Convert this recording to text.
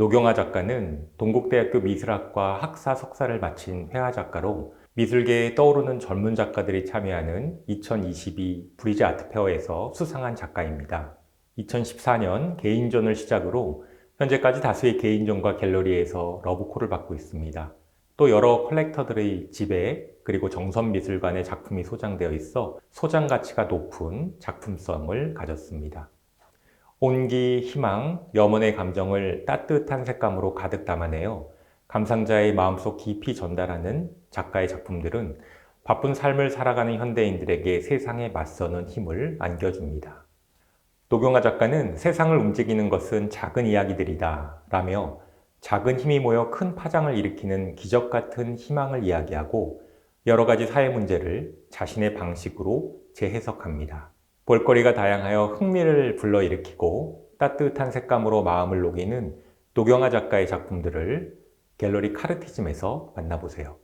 노경아 작가는 동국대학교 미술학과 학사 석사를 마친 회화 작가로 미술계에 떠오르는 젊은 작가들이 참여하는 2022 브리즈 아트페어에서 수상한 작가입니다. 2014년 개인전을 시작으로 현재까지 다수의 개인전과 갤러리에서 러브콜을 받고 있습니다. 또 여러 컬렉터들의 집에 그리고 정선미술관에 작품이 소장되어 있어 소장 가치가 높은 작품성을 가졌습니다. 온기, 희망, 염원의 감정을 따뜻한 색감으로 가득 담아내어 감상자의 마음속 깊이 전달하는 작가의 작품들은 바쁜 삶을 살아가는 현대인들에게 세상에 맞서는 힘을 안겨줍니다. 노경아 작가는 세상을 움직이는 것은 작은 이야기들이다 라며 작은 힘이 모여 큰 파장을 일으키는 기적 같은 희망을 이야기하고 여러 가지 사회 문제를 자신의 방식으로 재해석합니다. 볼거리가 다양하여 흥미를 불러일으키고 따뜻한 색감으로 마음을 녹이는 노경아 작가의 작품들을 갤러리 카르티즘에서 만나보세요.